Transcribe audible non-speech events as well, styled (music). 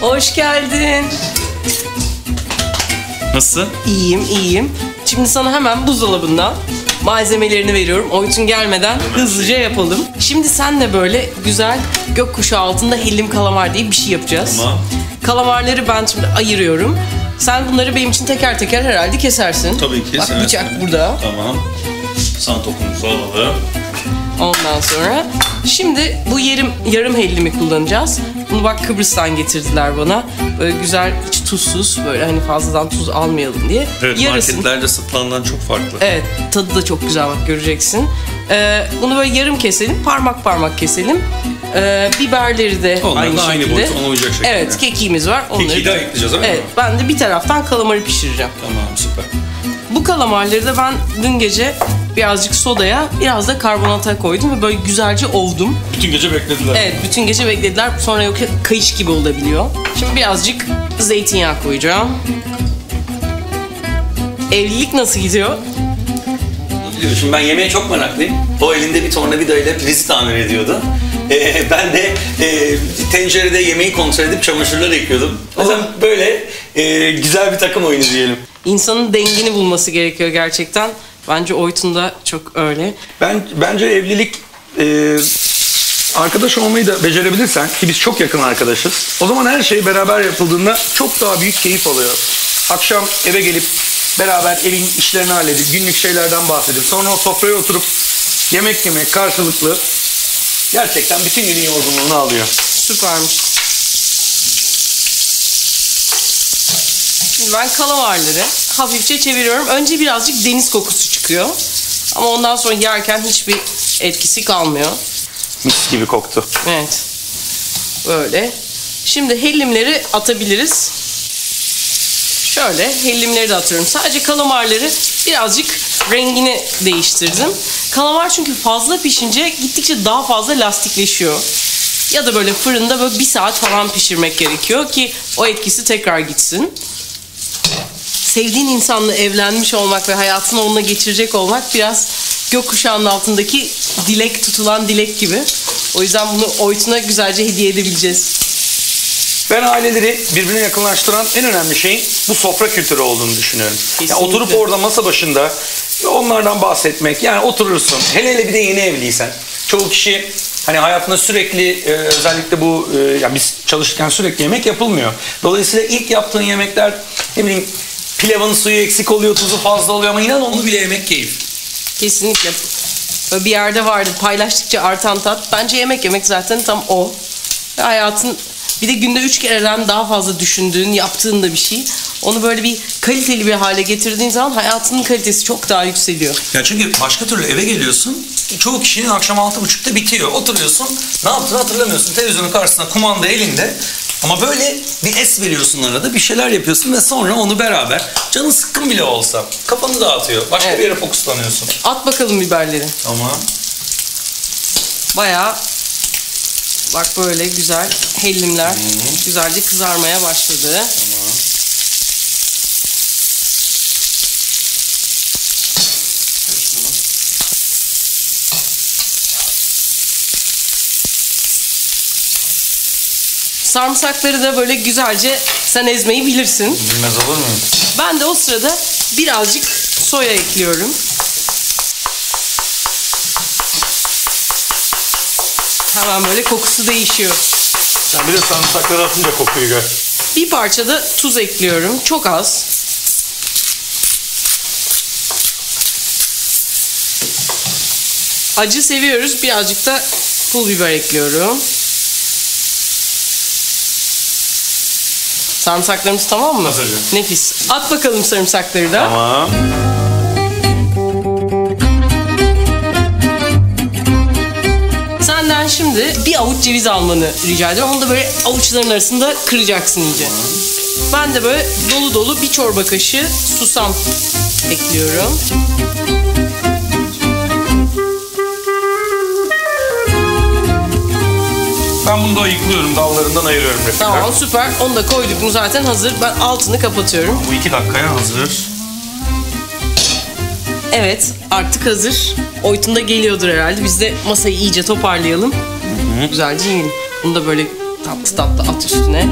Hoş geldin. Nasıl? İyiyim, iyiyim. Şimdi sana hemen buzdolabından malzemelerini veriyorum. Oytun gelmeden hızlıca yapalım. Şimdi senle böyle güzel gökkuşağı altında hellim kalamar diye bir şey yapacağız. Tamam. Kalamarları ben şimdi ayırıyorum. Sen bunları benim için teker teker herhalde kesersin. Tabii ki. Bak bıçak burada. Tamam. Santokumuzu alalım. Ondan sonra şimdi bu yarım yarım hellimi kullanacağız. Bunu bak Kıbrıs'tan getirdiler bana. Böyle güzel hiç tuzsuz böyle hani fazladan tuz almayalım diye. Evet Yarısını- marketlerde satılandan çok farklı. Evet tadı da çok güzel bak göreceksin. Ee, bunu böyle yarım keselim parmak parmak keselim. Ee, biberleri de Onlar aynı da aynı şekilde. boyut, ona uyacak şekilde. Evet kekiğimiz var. Onları Kekiği de ekleyeceğiz, öyle Evet ben de bir taraftan kalamarı pişireceğim. Tamam süper. Bu kalamarları da ben dün gece birazcık sodaya biraz da karbonata koydum ve böyle güzelce ovdum. Bütün gece beklediler. Evet bütün gece beklediler sonra yok kayış gibi olabiliyor. Şimdi birazcık zeytinyağı koyacağım. Evlilik nasıl gidiyor? Şimdi ben yemeğe çok meraklıyım. O elinde bir tornavidayla prizi tamir ediyordu. (laughs) Ee, ben de e, tencerede yemeği kontrol edip çamaşırları yıkıyordum. Mesela böyle e, güzel bir takım oyunu diyelim. İnsanın dengini bulması gerekiyor gerçekten. Bence Oytun da çok öyle. Ben bence evlilik e, arkadaş olmayı da becerebilirsen ki biz çok yakın arkadaşız. O zaman her şey beraber yapıldığında çok daha büyük keyif alıyor. Akşam eve gelip beraber evin işlerini halledip günlük şeylerden bahsedip sonra o sofraya oturup yemek yemek karşılıklı gerçekten bütün günün yorgunluğunu alıyor. Süpermiş. Şimdi ben kalamarları hafifçe çeviriyorum. Önce birazcık deniz kokusu çıkıyor. Ama ondan sonra yerken hiçbir etkisi kalmıyor. Mis gibi koktu. Evet. Böyle. Şimdi hellimleri atabiliriz. Şöyle hellimleri de atıyorum. Sadece kalamarları birazcık rengini değiştirdim. Kalamar çünkü fazla pişince gittikçe daha fazla lastikleşiyor. Ya da böyle fırında böyle bir saat falan pişirmek gerekiyor ki o etkisi tekrar gitsin. Sevdiğin insanla evlenmiş olmak ve hayatını onunla geçirecek olmak biraz gökkuşağının altındaki dilek tutulan dilek gibi. O yüzden bunu Oytun'a güzelce hediye edebileceğiz. Ben aileleri birbirine yakınlaştıran en önemli şeyin bu sofra kültürü olduğunu düşünüyorum. Ya Kesinlikle. oturup orada masa başında onlardan bahsetmek yani oturursun. Hele hele bir de yeni evliysen. Çoğu kişi hani hayatında sürekli e, özellikle bu e, ya biz çalışırken sürekli yemek yapılmıyor. Dolayısıyla ilk yaptığın yemekler ne bileyim pilavın suyu eksik oluyor, tuzu fazla oluyor ama inan onu bile yemek keyif. Kesinlikle. Böyle bir yerde vardı paylaştıkça artan tat. Bence yemek yemek zaten tam o. Ve hayatın bir de günde üç kereden daha fazla düşündüğün, yaptığın da bir şey. Onu böyle bir kaliteli bir hale getirdiğin zaman hayatının kalitesi çok daha yükseliyor. Ya çünkü başka türlü eve geliyorsun. Çoğu kişinin akşam altı buçukta bitiyor. Oturuyorsun. Ne yaptığını hatırlamıyorsun. Televizyonun karşısında kumanda elinde. Ama böyle bir es veriyorsun arada. Bir şeyler yapıyorsun ve sonra onu beraber canın sıkkın bile olsa kafanı dağıtıyor. Başka Evet. bir yere fokuslanıyorsun. At bakalım biberleri. Tamam. Bayağı bak böyle güzel hellimler güzelce kızarmaya başladı. Sarımsakları da böyle güzelce sen ezmeyi bilirsin. Bilmez olur muyum? Ben de o sırada birazcık soya ekliyorum. Hemen böyle kokusu değişiyor. Sen bir de sarımsakları atınca kokuyu gör. Bir parça da tuz ekliyorum. Çok az. Acı seviyoruz. Birazcık da pul biber ekliyorum. Sarımsaklarımız tamam mı? Hazır. Nefis. At bakalım sarımsakları da. Tamam. Senden şimdi bir avuç ceviz almanı rica ediyorum. Onu da böyle avuçların arasında kıracaksın iyice. Ben de böyle dolu dolu bir çorba kaşığı susam ekliyorum. Ben bunu da ayıklıyorum, dallarından ayırıyorum refika. Tamam süper. Onu da koyduk mu zaten hazır. Ben altını kapatıyorum. Bu iki dakikaya hazır. Evet artık hazır. Oytun da geliyordur herhalde. Biz de masayı iyice toparlayalım. Güzelce yiyelim. Bunu da böyle Tatlı tatlı at üstüne.